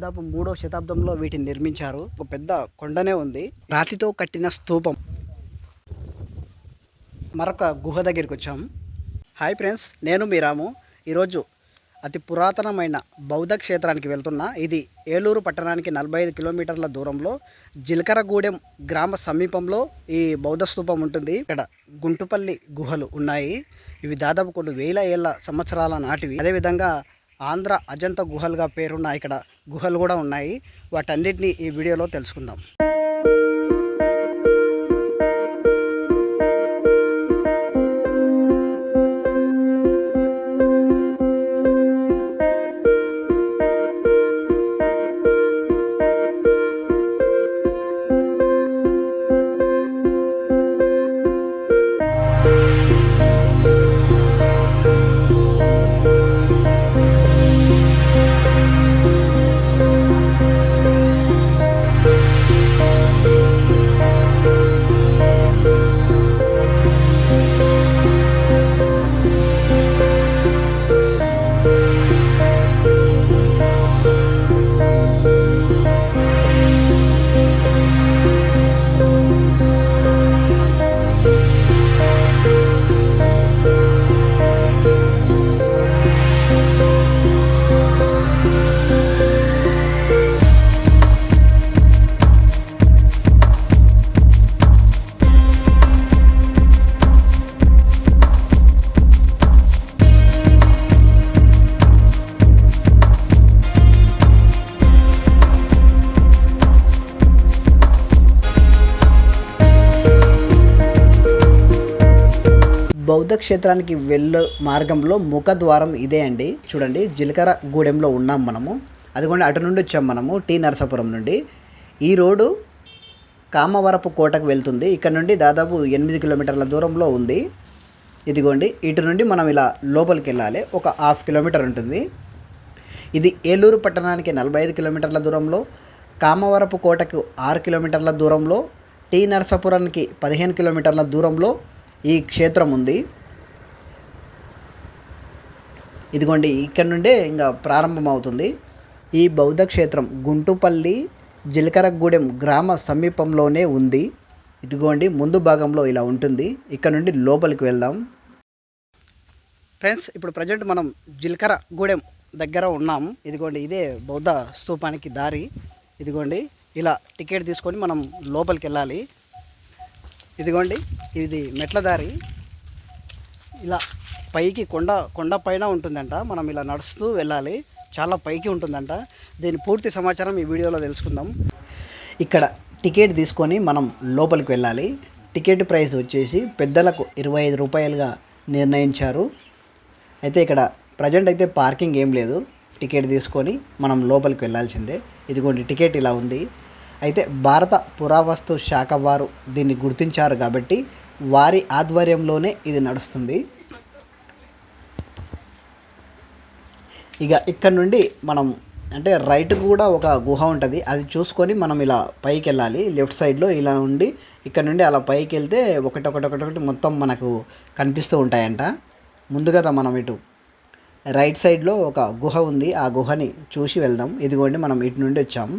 దాదాపు మూడో శతాబ్దంలో వీటిని నిర్మించారు. ఒక పెద్ద కొండనే ఉంది. రాతితో కట్టిన స్తూపం మరొక గుహ దగ్గరికి వచ్చాం. హాయ్ ఫ్రెండ్స్ నేను మీ రాము. ఈరోజు అతి పురాతనమైన బౌద్ధ క్షేత్రానికి వెళ్తున్నా. ఇది ఏలూరు పట్టణానికి నలభై ఐదు కిలోమీటర్ల దూరంలో జిలకరగూడెం గ్రామ సమీపంలో ఈ బౌద్ధ స్థూపం ఉంటుంది. ఇక్కడ గుంటుపల్లి గుహలు ఉన్నాయి. ఇవి దాదాపు కొన్ని వేల ఏళ్ళ సంవత్సరాల నాటివి. అదేవిధంగా ఆంధ్ర అజంత గుహలుగా పేరున్న ఇక్కడ గుహలు కూడా ఉన్నాయి. వాటన్నిటిని ఈ వీడియోలో తెలుసుకుందాం. బౌద్ధ క్షేత్రానికి వెళ్ళే మార్గంలో ముఖద్వారం ఇదే అండి. చూడండి జీలకర్ర గూడెంలో ఉన్నాం మనము. అదిగోండి అటు నుండి వచ్చాం మనము టీ నరసాపురం నుండి. ఈ రోడ్డు కామవరపు కోటకు వెళ్తుంది. ఇక్కడ నుండి దాదాపు ఎనిమిది కిలోమీటర్ల దూరంలో ఉంది. ఇదిగోండి ఇటు నుండి మనం ఇలా లోపలికి వెళ్ళాలి. ఒక హాఫ్ కిలోమీటర్ ఉంటుంది. ఇది ఏలూరు పట్టణానికి నలభై ఐదు కిలోమీటర్ల దూరంలో కామవరపు కోటకు ఆరు కిలోమీటర్ల దూరంలో టీ నరసాపురానికి పదిహేను కిలోమీటర్ల దూరంలో ఈ క్షేత్రం ఉంది. ఇదిగోండి ఇక్కడ నుండే ఇంకా ప్రారంభమవుతుంది. ఈ బౌద్ధ క్షేత్రం గుంటుపల్లి జిలకరగూడెం గ్రామ సమీపంలోనే ఉంది. ఇదిగోండి ముందు భాగంలో ఇలా ఉంటుంది. ఇక్కడ నుండి లోపలికి వెళ్దాం. ఫ్రెండ్స్ ఇప్పుడు ప్రజెంట్ మనం జిలకరగూడెం దగ్గర ఉన్నాం. ఇదిగోండి ఇదే బౌద్ధ స్తూపానికి దారి. ఇదిగోండి ఇలా టికెట్ తీసుకొని మనం లోపలికి వెళ్ళాలి. ఇదిగోండి ఇది మెట్ల దారి. ఇలా పైకి కొండ కొండ పైన ఉంటుందంట. మనం ఇలా నడుస్తూ వెళ్ళాలి. చాలా పైకి ఉంటుందంట. దీని పూర్తి సమాచారం ఈ వీడియోలో తెలుసుకుందాం. ఇక్కడ టికెట్ తీసుకొని మనం లోపలికి వెళ్ళాలి. టికెట్ ప్రైస్ వచ్చేసి పెద్దలకు ఇరవై ఐదు రూపాయలుగా నిర్ణయించారు. అయితే ఇక్కడ ప్రజెంట్ అయితే పార్కింగ్ ఏం లేదు. టికెట్ తీసుకొని మనం లోపలికి వెళ్ళాల్సిందే. ఇదిగోండి టికెట్ ఇలా ఉంది. అయితే భారత పురావస్తు శాఖ వారు దీన్ని గుర్తించారు కాబట్టి వారి ఆధ్వర్యంలోనే ఇది నడుస్తుంది. ఇక ఇక్కడ నుండి మనం అంటే రైట్ కూడా ఒక గుహ ఉంటుంది. అది చూసుకొని మనం ఇలా పైకి వెళ్ళాలి. లెఫ్ట్ సైడ్లో ఇలా ఉండి ఇక్కడ నుండి అలా పైకి వెళ్తే ఒకటొకటొకటొకటి మొత్తం మనకు కనిపిస్తూ ఉంటాయంట. ముందుగా మనం ఇటు రైట్ సైడ్లో ఒక గుహ ఉంది. ఆ గుహని చూసి వెళ్దాం. ఇదిగోండి మనం ఇటు నుండి వచ్చాం.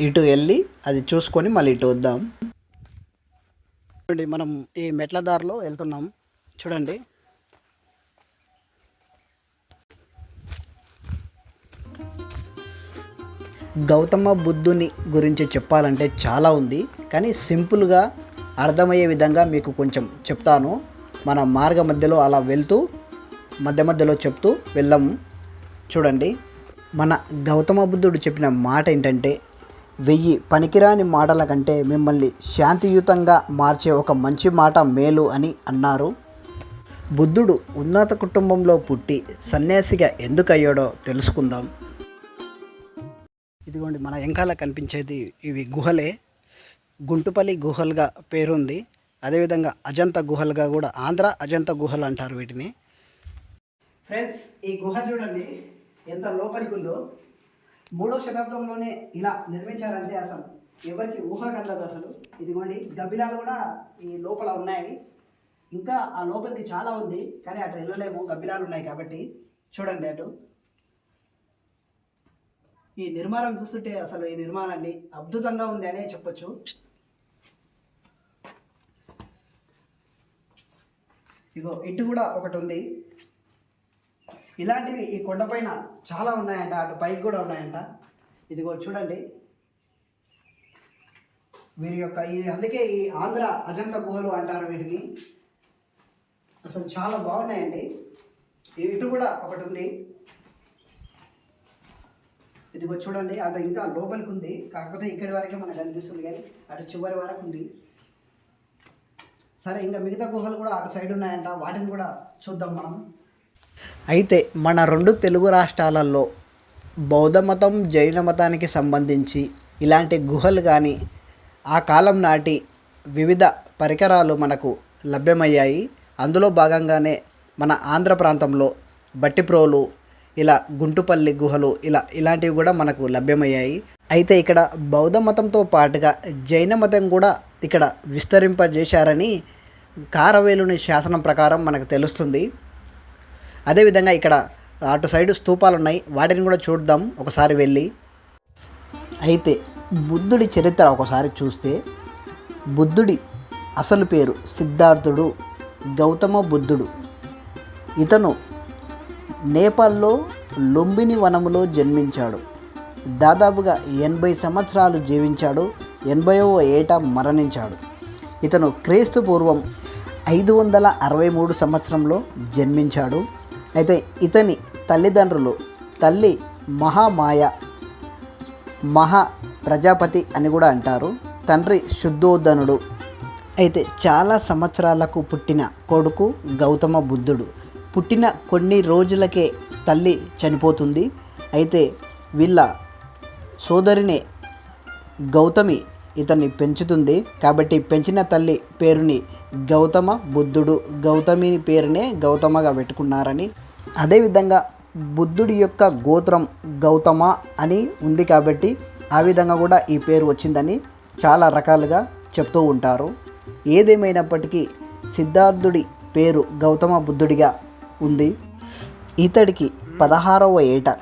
ఇటు వెళ్ళి అది చూసుకొని మళ్ళీ ఇటు వద్దాం. చూడండి మనం ఈ మెట్ల దారిలో వెళ్తున్నాం. చూడండి. గౌతమ బుద్ధుని గురించి చెప్పాలంటే చాలా ఉంది కానీ సింపుల్గా అర్థమయ్యే విధంగా మీకు కొంచెం చెప్తాను. మన మార్గ మధ్యలో అలా వెళ్తూ మధ్య మధ్యలో చెప్తూ వెళ్ళాం. చూడండి మన గౌతమ బుద్ధుడు చెప్పిన మాట ఏంటంటే వెయ్యి పనికిరాని మాటల కంటే మిమ్మల్ని శాంతియుతంగా మార్చే ఒక మంచి మాట మేలు అని అన్నారు. బుద్ధుడు ఉన్నత కుటుంబంలో పుట్టి సన్యాసిగా ఎందుకు అయ్యాడో తెలుసుకుందాం. ఇదిగోండి మన వెంకాల కనిపించేది ఇవి గుహలే. గుంటుపల్లి గుహలుగా పేరుంది. అదేవిధంగా అజంత గుహలుగా కూడా ఆంధ్ర అజంత గుహలు అంటారు వీటిని. ఫ్రెండ్స్ ఈ గుహ చూడండి ఎంత లోపలికి ఉందో. మూడో శతాబ్దంలోనే ఇలా నిర్మించారంటే అసలు ఎవరికి ఊహ కలదు అసలు. ఇదిగోండి గబిలాలు కూడా ఈ లోపల ఉన్నాయి. ఇంకా ఆ లోపలికి చాలా ఉంది కానీ అటు వెళ్ళలేము గబ్బిలాలు ఉన్నాయి కాబట్టి చూడండి అటు. ఈ నిర్మాణం చూస్తుంటే అసలు ఈ నిర్మాణాన్ని అద్భుతంగా ఉంది అనే చెప్పొచ్చు. ఇగో ఇటు కూడా ఒకటి ఉంది. ఇలాంటివి ఈ కొండపైన చాలా ఉన్నాయంట అటు పైకి కూడా ఉన్నాయంట. ఇదిగో చూడండి. వీరి యొక్క ఈ అందుకే ఈ ఆంధ్ర అజంత గుహలు అంటారు వీటిని. అసలు చాలా బాగున్నాయండి. ఇటు కూడా ఒకటి ఉంది. ఇదిగో చూడండి అటు ఇంకా లోపలికి ఉంది. కాకపోతే ఇక్కడి వరకే మనకు కనిపిస్తుంది కానీ అటు చివరి వరకు ఉంది. సరే ఇంకా మిగతా గుహలు కూడా అటు సైడ్ ఉన్నాయంట. వాటిని కూడా చూద్దాం మనం. అయితే మన రెండు తెలుగు రాష్ట్రాలలో బౌద్ధ మతం జైన మతానికి సంబంధించి ఇలాంటి గుహలు కానీ ఆ కాలం నాటి వివిధ పరికరాలు మనకు లభ్యమయ్యాయి. అందులో భాగంగానే మన ఆంధ్ర ప్రాంతంలో బట్టిప్రోలు ఇలా గుంటుపల్లి గుహలు ఇలా ఇలాంటివి కూడా మనకు లభ్యమయ్యాయి. అయితే ఇక్కడ బౌద్ధ మతంతో పాటుగా జైన మతం కూడా ఇక్కడ విస్తరింపజేశారని కారవేలుని శాసనం ప్రకారం మనకు తెలుస్తుంది. అదేవిధంగా ఇక్కడ అటు సైడు స్తూపాలు ఉన్నాయి. వాటిని కూడా చూద్దాం. ఒకసారి వెళ్ళి. అయితే బుద్ధుడి చరిత్ర ఒకసారి చూస్తే బుద్ధుడి అసలు పేరు సిద్ధార్థుడు గౌతమ బుద్ధుడు. ఇతను నేపాల్లో లుంబిని వనములో జన్మించాడు. దాదాపుగా ఎనభై సంవత్సరాలు జీవించాడు. ఎనభైవ ఏట మరణించాడు. ఇతను క్రీస్తు పూర్వం ఐదు వందల అరవై మూడు సంవత్సరంలో జన్మించాడు. అయితే ఇతని తల్లిదండ్రులు తల్లి మహామాయ మహా ప్రజాపతి అని కూడా అంటారు. తండ్రి శుద్ధోదనుడు. అయితే చాలా సంవత్సరాలకు పుట్టిన కొడుకు గౌతమ బుద్ధుడు. పుట్టిన కొన్ని రోజులకే తల్లి చనిపోతుంది. అయితే వీళ్ళ సోదరిని గౌతమి ఇతన్ని పెంచుతుంది. కాబట్టి పెంచిన తల్లి పేరుని గౌతమ బుద్ధుడు గౌతమి పేరునే గౌతమగా పెట్టుకున్నారని. అదేవిధంగా బుద్ధుడి యొక్క గోత్రం గౌతమ అని ఉంది కాబట్టి ఆ విధంగా కూడా ఈ పేరు వచ్చిందని చాలా రకాలుగా చెప్తూ ఉంటారు. ఏదేమైనప్పటికీ సిద్ధార్థుడి పేరు గౌతమ బుద్ధుడిగా ఉంది. ఇతడికి పదహారవ ఏట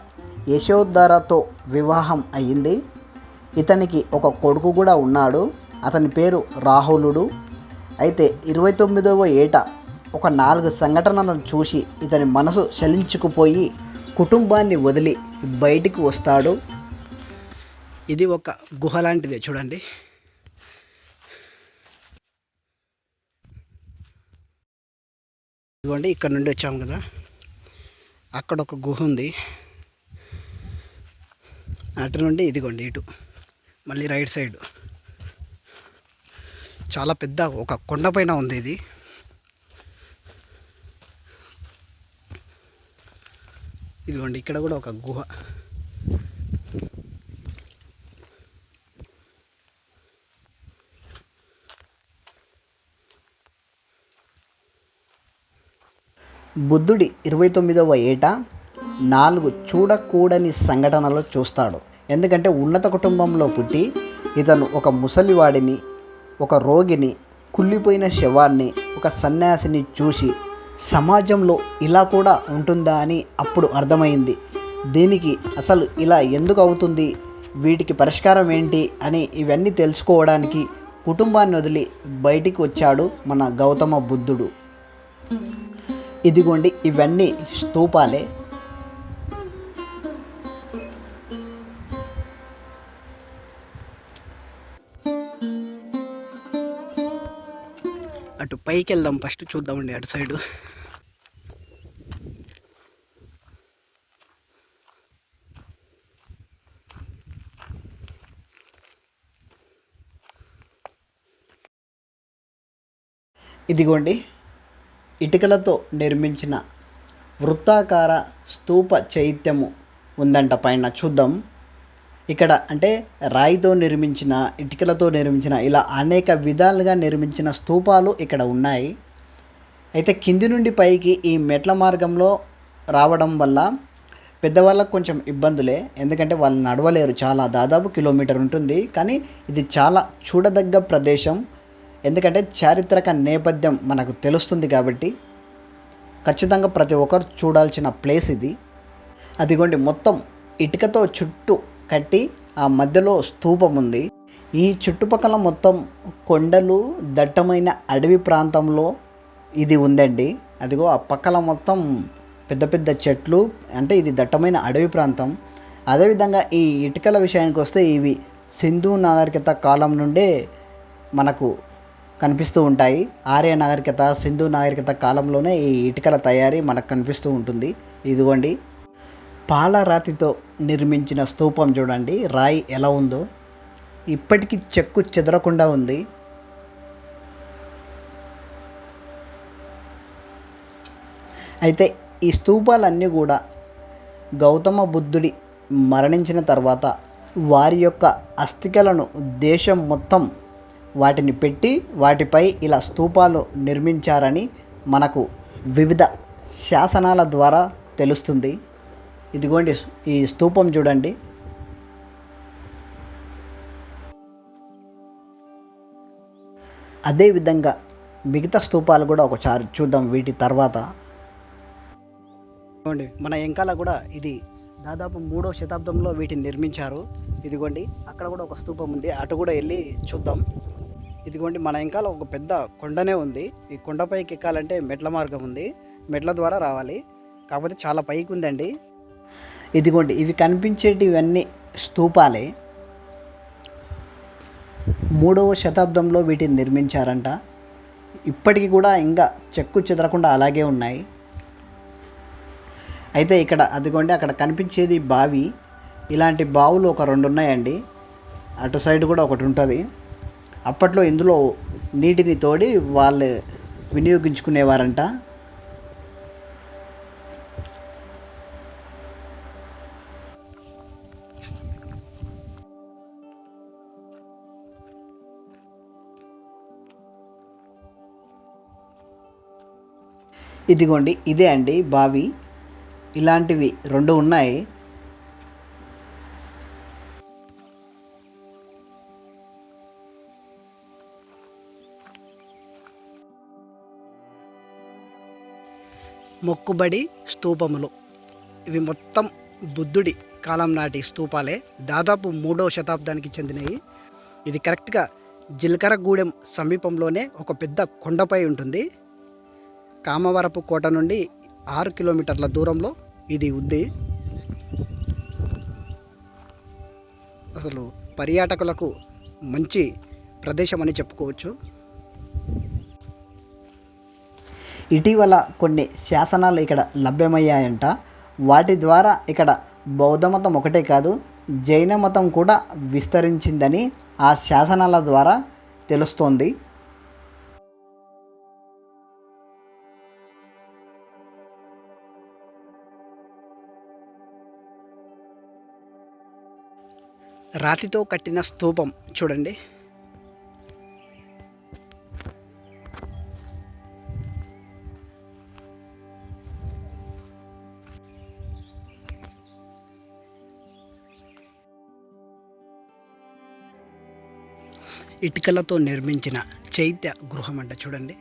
యశోధరతో వివాహం అయ్యింది ఇతనికి ఒక కొడుకు కూడా ఉన్నాడు. అతని పేరు రాహులుడు. అయితే ఇరవై తొమ్మిదవ ఏట ఒక నాలుగు సంఘటనలను చూసి ఇతని మనసు చలించుకుపోయి కుటుంబాన్ని వదిలి బయటికి వస్తాడు. ఇది ఒక గుహ లాంటిదే చూడండి. ఇదిగోండి ఇక్కడ నుండి వచ్చాము కదా. అక్కడ ఒక గుహ ఉంది. అటు నుండి ఇదిగోండి ఇటు. మళ్ళీ రైట్ సైడ్. చాలా పెద్ద ఒక కొండపైన ఉంది ఇది. ఇదిగోండి ఇక్కడ కూడా ఒక గుహ. బుద్ధుడి ఇరవై తొమ్మిదవ ఏట నాలుగు చూడకూడని సంఘటనలు చూస్తాడు. ఎందుకంటే ఉన్నత కుటుంబంలో పుట్టి ఇతను ఒక ముసలివాడిని ఒక రోగిని కుళ్ళిపోయిన శవాన్ని ఒక సన్యాసిని చూసి సమాజంలో ఇలా కూడా ఉంటుందా అని అప్పుడు అర్థమైంది. దీనికి అసలు ఇలా ఎందుకు అవుతుంది? వీటికి పరిష్కారం ఏంటి? అని ఇవన్నీ తెలుసుకోవడానికి కుటుంబాన్ని వదిలి బయటికి వచ్చాడు మన గౌతమ బుద్ధుడు. ఇదిగోండి ఇవన్నీ స్తూపాలే. పైకి వెళ్దాం ఫస్ట్ చూద్దామండి అటు సైడు. ఇదిగోండి. ఇటుకలతో నిర్మించిన వృత్తాకార స్తూప చైత్యము ఉందంట పైన. చూద్దాం. ఇక్కడ అంటే రాయితో నిర్మించిన ఇటుకలతో నిర్మించిన ఇలా అనేక విధాలుగా నిర్మించిన స్తూపాలు ఇక్కడ ఉన్నాయి. అయితే కింది నుండి పైకి ఈ మెట్ల మార్గంలో రావడం వల్ల పెద్దవాళ్ళకు కొంచెం ఇబ్బందులే. ఎందుకంటే వాళ్ళు నడవలేరు చాలా దాదాపు కిలోమీటర్ ఉంటుంది. కానీ ఇది చాలా చూడదగ్గ ప్రదేశం. ఎందుకంటే చారిత్రక నేపథ్యం మనకు తెలుస్తుంది కాబట్టి ఖచ్చితంగా ప్రతి ఒక్కరు చూడాల్సిన ప్లేస్ ఇది. అదిగోండి మొత్తం ఇటుకతో చుట్టూ కట్టి ఆ మధ్యలో స్తూపం ఉంది. ఈ చుట్టుపక్కల మొత్తం కొండలు దట్టమైన అడవి ప్రాంతంలో ఇది ఉందండి. అదిగో ఆ పక్కల మొత్తం పెద్ద పెద్ద చెట్లు అంటే ఇది దట్టమైన అడవి ప్రాంతం. అదేవిధంగా ఈ ఇటుకల విషయానికి వస్తే ఇవి సింధు నాగరికత కాలం నుండే మనకు కనిపిస్తూ ఉంటాయి. ఆర్య నాగరికత సింధు నాగరికత కాలంలోనే ఈ ఇటుకల తయారీ మనకు కనిపిస్తూ ఉంటుంది. ఇదిగోండి పాలరాతితో నిర్మించిన స్తూపం చూడండి. రాయి ఎలా ఉందో. ఇప్పటికీ చెక్కు చెదరకుండా ఉంది. అయితే ఈ స్తూపాలన్నీ కూడా గౌతమ బుద్ధుడి మరణించిన తర్వాత వారి యొక్క అస్థికలను దేశం మొత్తం వాటిని పెట్టి వాటిపై ఇలా స్తూపాలు నిర్మించారని మనకు వివిధ శాసనాల ద్వారా తెలుస్తుంది. ఇదిగోండి ఈ స్తూపం చూడండి. అదేవిధంగా మిగతా స్తూపాలు కూడా ఒకసారి చూద్దాం వీటి తర్వాత. ఇదిగోండి మన ఎంకాల కూడా ఇది దాదాపు మూడో శతాబ్దంలో వీటిని నిర్మించారు. ఇదిగోండి అక్కడ కూడా ఒక స్తూపం ఉంది. అటు కూడా వెళ్ళి చూద్దాం. ఇదిగోండి మన ఎంకాల ఒక పెద్ద కొండనే ఉంది. ఈ కొండపైకి ఎక్కాలంటే మెట్ల మార్గం ఉంది. మెట్ల ద్వారా రావాలి. కాకపోతే చాలా పైకి ఉందండి. ఇదిగోండి ఇవి కనిపించేటివన్నీ స్తూపాలే. మూడవ శతాబ్దంలో వీటిని నిర్మించారంట. ఇప్పటికీ కూడా ఇంకా చెక్కు చెదరకుండా అలాగే ఉన్నాయి. అయితే ఇక్కడ అదిగోండి అక్కడ కనిపించేది బావి. ఇలాంటి బావులు ఒక రెండు ఉన్నాయండి అటు సైడ్ కూడా ఒకటి ఉంటుంది. అప్పట్లో ఇందులో నీటిని తోడి వాళ్ళు వినియోగించుకునేవారంట. ఇదిగోండి ఇదే అండి బావి. ఇలాంటివి రెండు ఉన్నాయి. మొక్కుబడి స్తూపములు. ఇవి మొత్తం బుద్ధుడి కాలం నాటి స్తూపాలే. దాదాపు మూడవ శతాబ్దానికి చెందినవి. ఇది కరెక్ట్గా జిలకరగూడెం సమీపంలోనే ఒక పెద్ద కొండపై ఉంటుంది. కామవరపు కోట నుండి ఆరు కిలోమీటర్ల దూరంలో ఇది ఉంది. అసలు పర్యాటకులకు మంచి ప్రదేశం అని చెప్పుకోవచ్చు. ఇటీవల కొన్ని శాసనాలు ఇక్కడ లభ్యమయ్యాయంట. వాటి ద్వారా ఇక్కడ బౌద్ధ మతం ఒకటే కాదు జైన మతం కూడా విస్తరించిందని ఆ శాసనాల ద్వారా తెలుస్తోంది. రాతితో కట్టిన స్తూపం చూడండి. ఇటుకలతో నిర్మించిన చైత్య గృహం అంట చూడండి.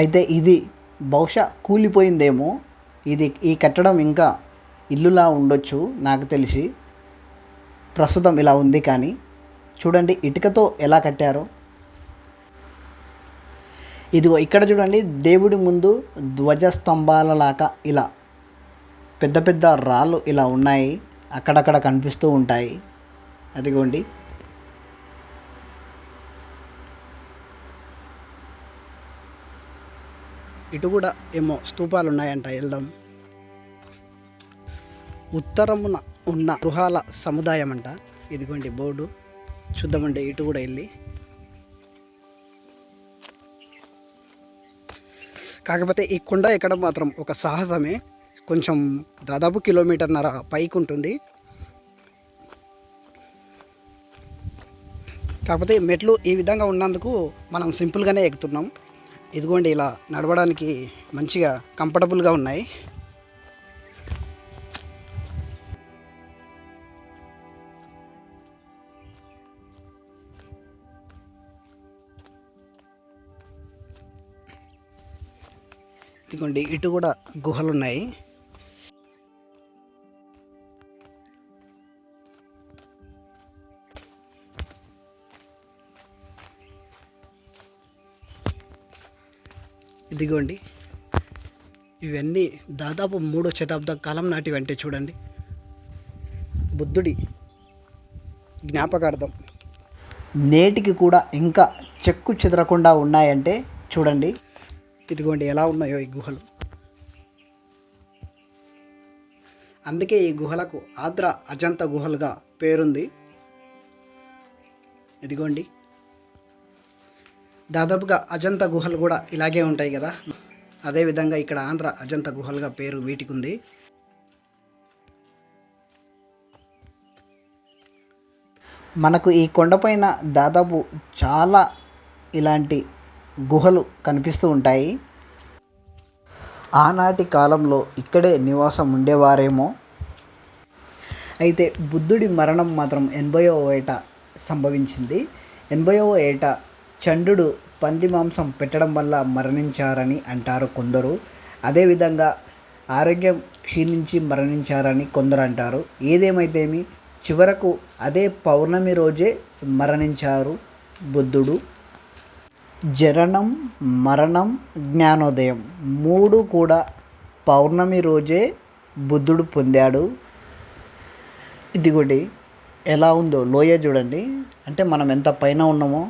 అయితే ఇది బహుశా కూలిపోయిందేమో. ఇది ఈ కట్టడం ఇంకా ఇల్లులా ఉండొచ్చు నాకు తెలిసి. ప్రస్తుతం ఇలా ఉంది కానీ చూడండి ఇటుకతో ఎలా కట్టారో. ఇదిగో ఇక్కడ చూడండి దేవుడి ముందు ధ్వజస్తంభాల లాగా ఇలా పెద్ద పెద్ద రాళ్ళు ఇలా ఉన్నాయి అక్కడక్కడ కనిపిస్తూ ఉంటాయి. అదిగోండి. ఇటు కూడా ఏమో స్తూపాలు ఉన్నాయంట వెళ్దాం. ఉత్తరమున ఉన్న గృహాల సముదాయం అంట ఇదిగోండి బోర్డు. చూద్దామండి ఇటు కూడా వెళ్ళి. కాకపోతే ఈ కొండ ఎక్కడం మాత్రం ఒక సాహసమే. కొంచెం దాదాపు కిలోమీటర్న్నర పైకి ఉంటుంది కాకపోతే మెట్లు ఈ విధంగా ఉన్నందుకు మనం సింపుల్గానే ఎక్కుతున్నాం. ఇదిగోండి ఇలా నడవడానికి మంచిగా కంఫర్టబుల్గా ఉన్నాయి. ఇదిగోండి ఇటు కూడా గుహలు ఉన్నాయి ఇదిగోండి ఇవన్నీ దాదాపు మూడో శతాబ్ద కాలం నాటివంటే చూడండి. బుద్ధుడి జ్ఞాపకార్థం. నేటికి కూడా ఇంకా చెక్కు చెదరకుండా ఉన్నాయంటే చూడండి. ఇదిగోండి ఎలా ఉన్నాయో ఈ గుహలు. అందుకే ఈ గుహలకు ఆద్ర అజంత గుహలుగా పేరుంది. ఇదిగోండి. దాదాపుగా అజంత గుహలు కూడా ఇలాగే ఉంటాయి కదా. అదేవిధంగా ఇక్కడ ఆంధ్ర అజంత గుహలుగా పేరు వీటికి ఉంది మనకు ఈ కొండపైన దాదాపు చాలా ఇలాంటి గుహలు కనిపిస్తూ ఉంటాయి. ఆనాటి కాలంలో ఇక్కడే నివాసం ఉండేవారేమో. అయితే బుద్ధుడి మరణం మాత్రం ఎనభైవ ఏట సంభవించింది. ఎనభైవ ఏట చండు పంది మాంసం పెట్టడం వల్ల మరణించారని అంటారు కొందరు. అదేవిధంగా ఆరోగ్యం క్షీణించి మరణించారని కొందరు అంటారు. ఏదేమైతేమి చివరకు అదే పౌర్ణమి రోజే మరణించారు బుద్ధుడు. జననం మరణం జ్ఞానోదయం మూడు కూడా పౌర్ణమి రోజే బుద్ధుడు పొందాడు. ఇదిగోండి ఎలా ఉందో లోయ చూడండి. అంటే మనం ఎంత పైన ఉన్నామో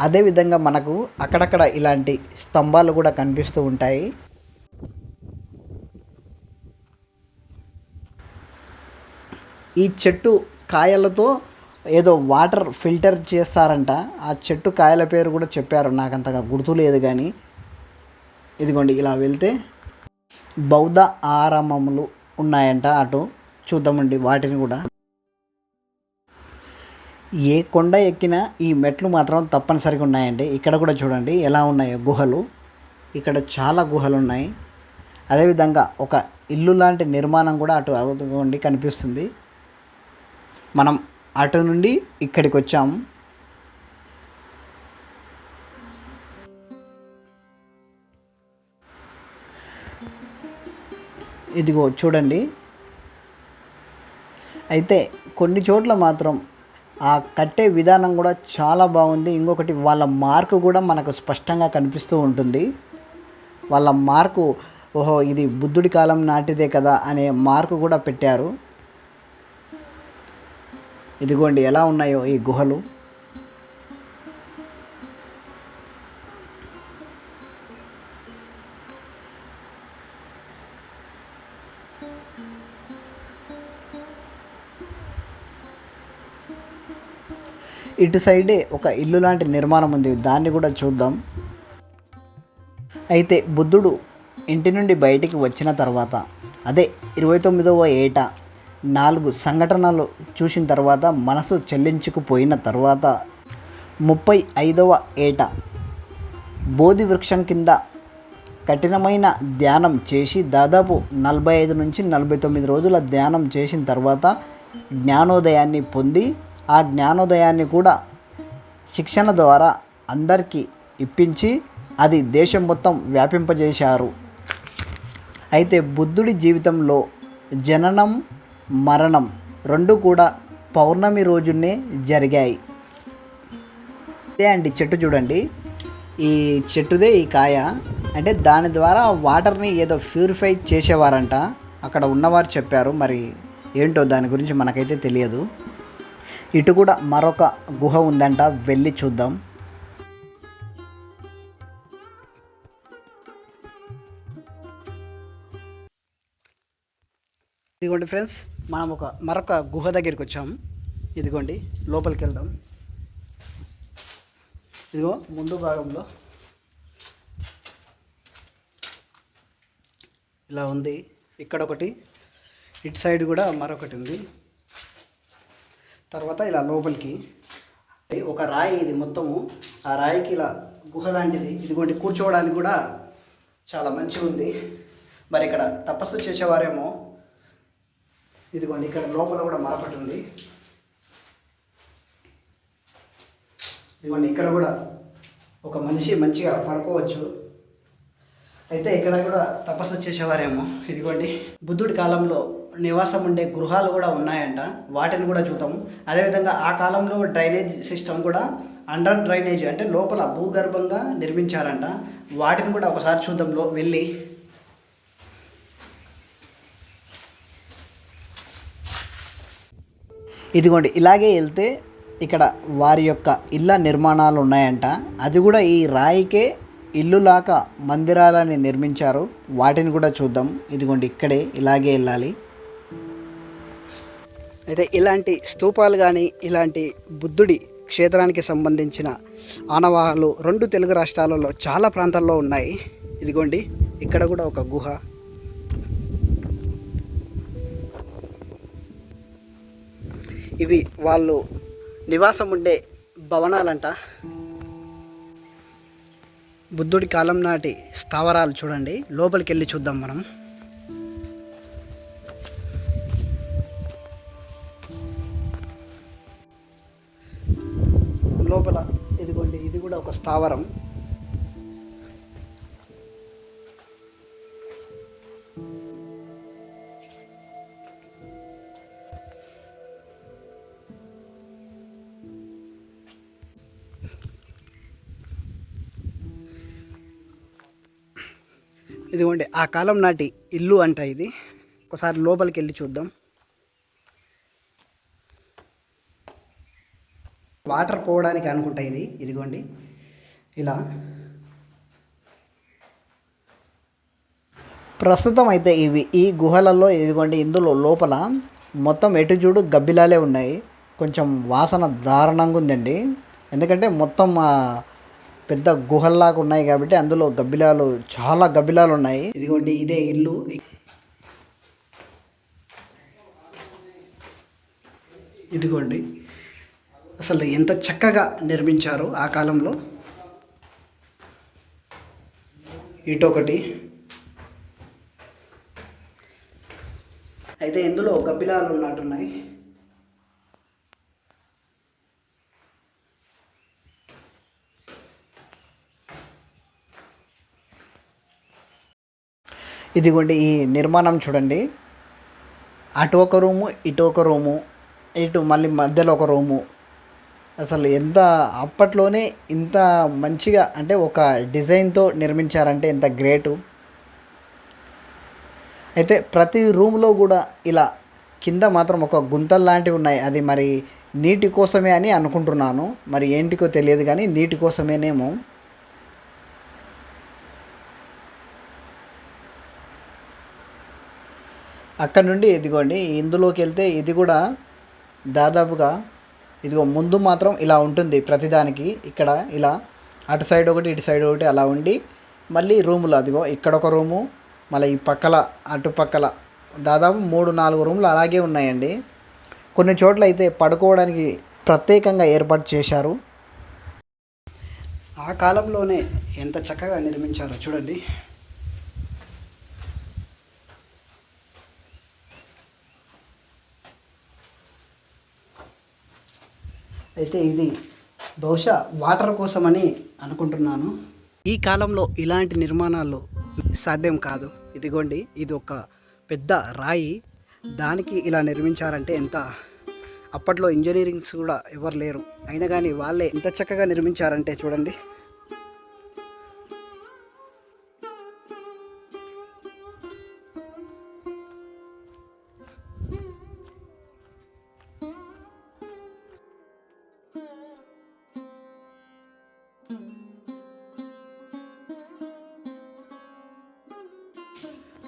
అదేవిధంగా మనకు అక్కడక్కడ ఇలాంటి స్తంభాలు కూడా కనిపిస్తూ ఉంటాయి. ఈ చెట్టు కాయలతో ఏదో వాటర్ ఫిల్టర్ చేస్తారంట. ఆ చెట్టు కాయల పేరు కూడా చెప్పారు. నాకు అంతగా గుర్తు లేదు కానీ ఇదిగోండి ఇలా వెళ్తే బౌద్ధ ఆరామములు ఉన్నాయంట అటు. చూద్దామండి వాటిని కూడా. ఏ కొండ ఎక్కినా ఈ మెట్లు మాత్రం తప్పనిసరిగా ఉన్నాయండి. ఇక్కడ కూడా చూడండి ఎలా ఉన్నాయో గుహలు. ఇక్కడ చాలా గుహలు ఉన్నాయి. అదేవిధంగా ఒక ఇల్లు లాంటి నిర్మాణం కూడా అటు అవుతుంది కనిపిస్తుంది. మనం అటు నుండి ఇక్కడికి వచ్చాం. ఇదిగో చూడండి. అయితే కొన్ని చోట్ల మాత్రం ఆ కట్టే విధానం కూడా చాలా బాగుంది. ఇంకొకటి వాళ్ళ మార్కు కూడా మనకు స్పష్టంగా కనిపిస్తూ ఉంటుంది. వాళ్ళ మార్కు ఓహో ఇది బుద్ధుడి కాలం నాటిదే కదా అనే మార్కు కూడా పెట్టారు. ఇదిగోండి ఎలా ఉన్నాయో ఈ గుహలు? ఇటు సైడే ఒక ఇల్లు లాంటి నిర్మాణం ఉంది దాన్ని కూడా చూద్దాం. అయితే బుద్ధుడు ఇంటి నుండి బయటికి వచ్చిన తర్వాత అదే ఇరవై తొమ్మిదవ ఏట నాలుగు సంఘటనలు చూసిన తర్వాత మనసు చెల్లించుకుపోయిన తర్వాత ముప్పై ఐదవ ఏట బోధి వృక్షం కింద కఠినమైన ధ్యానం చేసి దాదాపు నలభై ఐదు నుంచి నలభై తొమ్మిది రోజుల ధ్యానం చేసిన తర్వాత జ్ఞానోదయాన్ని పొంది ఆ జ్ఞానోదయాన్ని కూడా శిక్షణ ద్వారా అందరికీ ఇప్పించి అది దేశం మొత్తం వ్యాపింపజేశారు. అయితే బుద్ధుడి జీవితంలో జననం మరణం రెండు కూడా పౌర్ణమి రోజునే జరిగాయి. ఇదే అండి చెట్టు చూడండి. ఈ చెట్టుదే ఈ కాయ. అంటే దాని ద్వారా వాటర్ని ఏదో ప్యూరిఫై చేసేవారంట. అక్కడ ఉన్నవారు చెప్పారు. మరి ఏంటో దాని గురించి మనకైతే తెలియదు. ఇటు కూడా మరొక గుహ ఉందంట. వెళ్ళి చూద్దాం. ఇదిగోండి ఫ్రెండ్స్. మనం ఒక మరొక గుహ దగ్గరికి వచ్చాము ఇదిగోండి లోపలికి వెళ్దాం ఇదిగో ముందు భాగంలో ఇలా ఉంది. ఇక్కడ ఒకటి ఇటు సైడ్ కూడా మరొకటి ఉంది. తర్వాత ఇలా లోపలికి ఒక రాయి ఇది మొత్తము. ఆ రాయికి ఇలా గుహ లాంటిది. ఇదిగోండి కూర్చోవడానికి కూడా చాలా మంచిగా ఉంది మరి ఇక్కడ తపస్సు చేసేవారేమో ఇదిగోండి ఇక్కడ లోపల కూడా మరపటి ఉంది. ఇదిగోండి ఇక్కడ కూడా ఒక మనిషి మంచిగా పడుకోవచ్చు. అయితే ఇక్కడ కూడా తపస్సు చేసేవారేమో. ఇదిగోండి బుద్ధుడి కాలంలో నివాసం ఉండే గృహాలు కూడా ఉన్నాయంట. వాటిని కూడా చూద్దాము. అదేవిధంగా ఆ కాలంలో డ్రైనేజ్ సిస్టమ్ కూడా అండర్ డ్రైనేజ్ అంటే లోపల భూగర్భంగా నిర్మించారంట. వాటిని కూడా ఒకసారి చూద్దాం లో వెళ్ళి. ఇదిగోండి ఇలాగే వెళ్తే ఇక్కడ వారి యొక్క ఇళ్ళ నిర్మాణాలు ఉన్నాయంట. అది కూడా ఈ రాయికే ఇల్లులాగా మందిరాలని నిర్మించారు. వాటిని కూడా చూద్దాం. ఇదిగోండి ఇక్కడే ఇలాగే వెళ్ళాలి. అయితే ఇలాంటి స్తూపాలు కానీ ఇలాంటి బుద్ధుడి క్షేత్రానికి సంబంధించిన ఆనవాహాలు రెండు తెలుగు రాష్ట్రాలలో చాలా ప్రాంతాల్లో ఉన్నాయి. ఇదిగోండి ఇక్కడ కూడా ఒక గుహ. ఇవి వాళ్ళు నివాసం ఉండే భవనాలంట. బుద్ధుడి కాలం నాటి స్థావరాలు చూడండి. లోపలికి వెళ్ళి చూద్దాం మనం. లోపల ఇదిగోండి ఇది కూడా ఒక స్థావరం. ఇదిగోండి ఆ కాలం నాటి ఇల్లు అంట ఇది. ఒకసారి లోపలికి వెళ్ళి చూద్దాం. వాటర్ పోవడానికి అనుకుంటా ఇది. ఇదిగోండి ఇలా. ప్రస్తుతం అయితే ఇవి ఈ గుహలలో ఇదిగోండి ఇందులో లోపల మొత్తం ఎటు చూడు గబ్బిలాలే ఉన్నాయి. కొంచెం వాసన దారుణంగా ఉందండి. ఎందుకంటే మొత్తం పెద్ద గుహల్లాగా ఉన్నాయి కాబట్టి అందులో గబ్బిలాలు చాలా గబ్బిలాలు ఉన్నాయి. ఇదిగోండి ఇదే ఇల్లు. ఇదిగోండి. అసలు ఎంత చక్కగా నిర్మించారు ఆ కాలంలో. ఇటొకటి. అయితే ఇందులో గబ్బిలాలు ఉన్నట్టున్నాయి. ఇదిగోండి ఈ నిర్మాణం చూడండి. అటు ఒక రూము ఇటు ఒక రూము ఇటు మళ్ళీ మధ్యలో ఒక రూము. అసలు ఎంత అప్పట్లోనే ఇంత మంచిగా అంటే ఒక డిజైన్తో నిర్మించారంటే ఎంత గ్రేటు. అయితే ప్రతి రూమ్లో కూడా ఇలా కింద మాత్రం ఒక గుంతలు లాంటివి ఉన్నాయి. అది మరి నీటి కోసమే అని అనుకుంటున్నాను. మరి ఏంటికో తెలియదు కానీ నీటి కోసమేనేమో. అక్కడ నుండి ఇదిగోండి ఇందులోకి వెళ్తే ఇది కూడా దాదాపుగా ఇదిగో ముందు మాత్రం ఇలా ఉంటుంది ప్రతిదానికి. ఇక్కడ ఇలా అటు సైడ్ ఒకటి ఇటు సైడ్ ఒకటి అలా ఉండి మళ్ళీ రూములు అదిగో ఇక్కడ ఒక రూము మళ్ళీ ఈ పక్కల అటు పక్కల దాదాపు మూడు నాలుగు రూములు అలాగే ఉన్నాయండి. కొన్ని చోట్ల అయితే పడుకోవడానికి ప్రత్యేకంగా ఏర్పాటు చేశారు. ఆ కాలంలోనే ఎంత చక్కగా నిర్మించారో చూడండి. అయితే ఇది బహుశా వాటర్ కోసమని అనుకుంటున్నాను. ఈ కాలంలో ఇలాంటి నిర్మాణాలు సాధ్యం కాదు. ఇదిగోండి ఇది ఒక పెద్ద రాయి. దానికి ఇలా నిర్మించారంటే ఎంత? అప్పట్లో ఇంజనీరింగ్స్ కూడా ఎవరు లేరు. అయినా కానీ వాళ్ళే ఎంత చక్కగా నిర్మించారంటే చూడండి.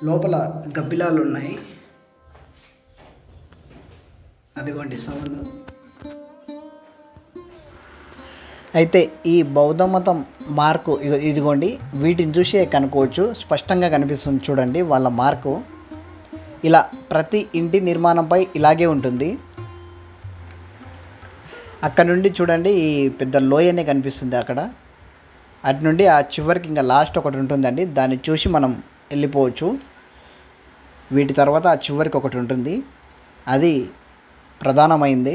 లోపల గబ్బిలాలు ఉన్నాయి. అదిగోండి సౌండ్ అయితే ఈ బౌద్ధ మతం మార్కు ఇదిగోండి వీటిని చూసే కనుక్కోవచ్చు స్పష్టంగా కనిపిస్తుంది చూడండి వాళ్ళ మార్కు. ఇలా ప్రతి ఇంటి నిర్మాణంపై ఇలాగే ఉంటుంది. అక్కడ నుండి చూడండి ఈ పెద్ద లోయనే కనిపిస్తుంది అక్కడ. అటు నుండి ఆ చివరికి ఇంకా లాస్ట్ ఒకటి ఉంటుందండి. దాన్ని చూసి మనం వెళ్ళిపోవచ్చు. వీటి తర్వాత చివరికి ఒకటి ఉంటుంది. అది ప్రధానమైంది.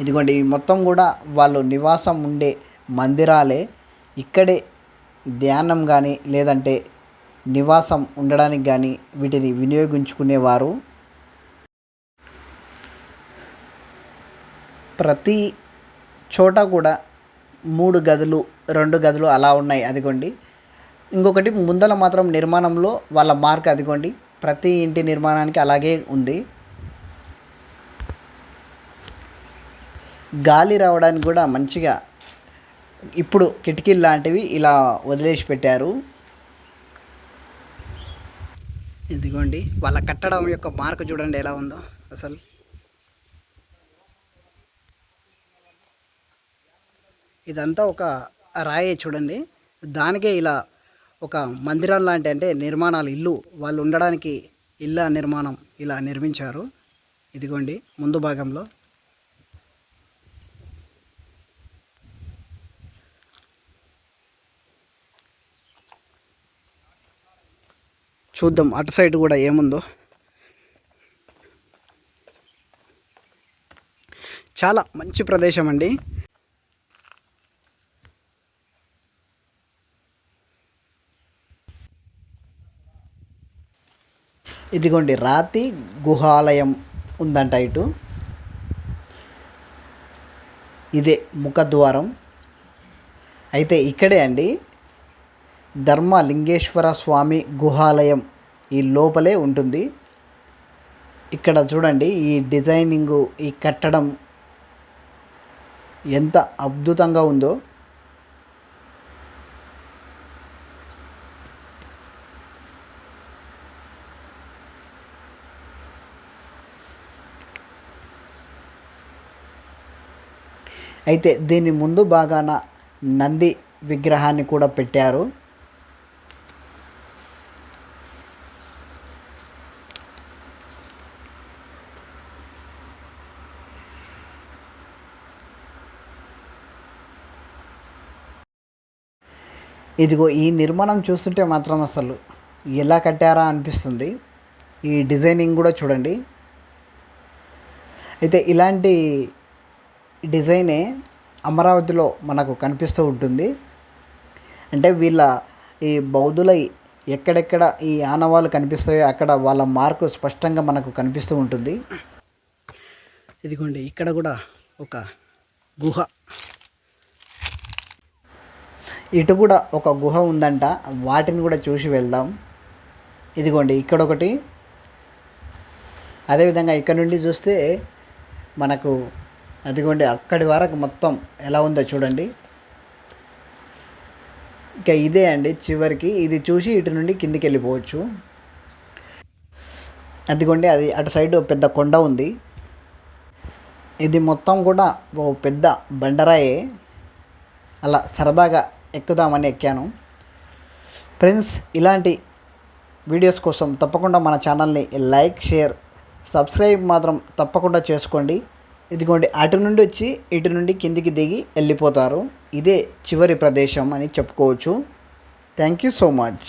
ఇదిగోండి మొత్తం కూడా వాళ్ళు నివాసం ఉండే మందిరాలే. ఇక్కడే ధ్యానం కానీ లేదంటే నివాసం ఉండడానికి కానీ వీటిని వినియోగించుకునేవారు. ప్రతి చోట కూడా మూడు గదులు రెండు గదులు అలా ఉన్నాయి. అదిగోండి ఇంకొకటి ముందల మాత్రం నిర్మాణంలో వాళ్ళ మార్క్ అదిగోండి. ప్రతి ఇంటి నిర్మాణానికి అలాగే ఉంది. గాలి రావడానికి కూడా మంచిగా ఇప్పుడు కిటికీలు లాంటివి ఇలా వదిలేసి పెట్టారు ఇదిగోండి వాళ్ళ కట్టడం యొక్క మార్క్ చూడండి ఎలా ఉందో అసలు. ఇదంతా ఒక రాయే చూడండి. దానికే ఇలా ఒక మందిరం లాంటి అంటే నిర్మాణాలు ఇల్లు. వాళ్ళు ఉండడానికి ఇళ్ళ నిర్మాణం ఇలా నిర్మించారు. ఇదిగోండి ముందు భాగంలో. చూద్దాం అటు సైడ్ కూడా ఏముందో. చాలా మంచి ప్రదేశం అండి. ఇదిగోండి రాతి గుహాలయం ఉందంట ఇటు. ఇదే ముఖద్వారం. అయితే ఇక్కడే అండి ధర్మలింగేశ్వర స్వామి గుహాలయం ఈ లోపలే ఉంటుంది. ఇక్కడ చూడండి ఈ డిజైనింగు ఈ కట్టడం ఎంత అద్భుతంగా ఉందో. అయితే దీని ముందు భాగాన నంది విగ్రహాన్ని కూడా పెట్టారు. ఇదిగో ఈ నిర్మాణం చూస్తుంటే మాత్రం అసలు ఎలా కట్టారా అనిపిస్తుంది. ఈ డిజైనింగ్ కూడా చూడండి. అయితే ఇలాంటి డిజైనే అమరావతిలో మనకు కనిపిస్తూ ఉంటుంది. అంటే వీళ్ళ ఈ బౌద్ధుల ఎక్కడెక్కడ ఈ ఆనవాళ్ళు కనిపిస్తాయో అక్కడ వాళ్ళ మార్కు స్పష్టంగా మనకు కనిపిస్తూ ఉంటుంది. ఇదిగోండి ఇక్కడ కూడా ఒక గుహ. ఇటు కూడా ఒక గుహ ఉందంట వాటిని కూడా చూసి వెళ్దాం. ఇదిగోండి ఇక్కడ ఒకటి. అదేవిధంగా ఇక్కడ నుండి చూస్తే మనకు అదిగోండి అక్కడి వరకు మొత్తం ఎలా ఉందో చూడండి. ఇక ఇదే అండి చివరికి ఇది చూసి ఇటు నుండి కిందికి వెళ్ళిపోవచ్చు. అదిగోండి అది అటు సైడ్ పెద్ద కొండ ఉంది. ఇది మొత్తం కూడా ఓ పెద్ద బండరాయే. అలా సరదాగా ఎక్కుదామని ఎక్కాను. ఫ్రెండ్స్ ఇలాంటి వీడియోస్ కోసం తప్పకుండా మన ఛానల్ని లైక్ షేర్ సబ్స్క్రైబ్ మాత్రం తప్పకుండా చేసుకోండి. ఇదిగోండి అటు నుండి వచ్చి ఇటు నుండి కిందికి దిగి వెళ్ళిపోతారు. ఇదే చివరి ప్రదేశం అని చెప్పుకోవచ్చు. Thank you so much